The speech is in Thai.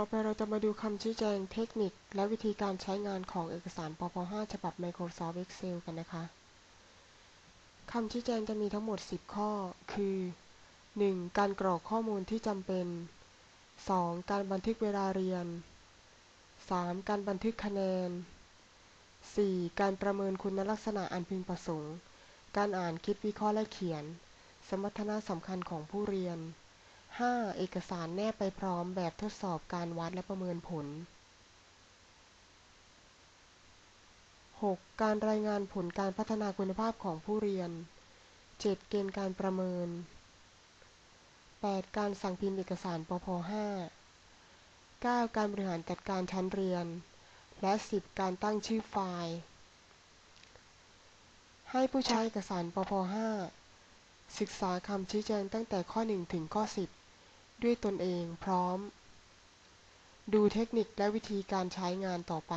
ต่อไปเราจะมาดูคำชี้แจงเทคนิค และวิธีการใช้งานของเอกสารปป .5 ฉบับ Microsoft Excel กันนะคะคำชี้แจงจะมีทั้งหมด 10 ข้อ คือ 1. การกรอกข้อมูลที่จำเป็น 2. การบันทึกเวลาเรียน 3. การบันทึกคะแนน 4. การประเมินคุณลักษณะอันพึงประสงค์ การอ่านคิดวิเคราะห์และเขียน สมรรถนะสำคัญของผู้เรียน 5. เอกสารแนบไปพร้อมแบบทดสอบการวัดและประเมินผล 6. การรายงานผลการพัฒนาคุณภาพของผู้เรียน 7. เกณฑ์การประเมิน 8. การสั่งพิมพ์เอกสารปพ5 9. การบริหารจัดการชั้นเรียน และ 10. การตั้งชื่อไฟล์ ให้ผู้ใช้เอกสารปพ5ศึกษาคำชี้แจงตั้งแต่ข้อ 1 ถึงข้อ 10 ด้วยตนเองพร้อม ดูเทคนิคและวิธีการใช้งานต่อไป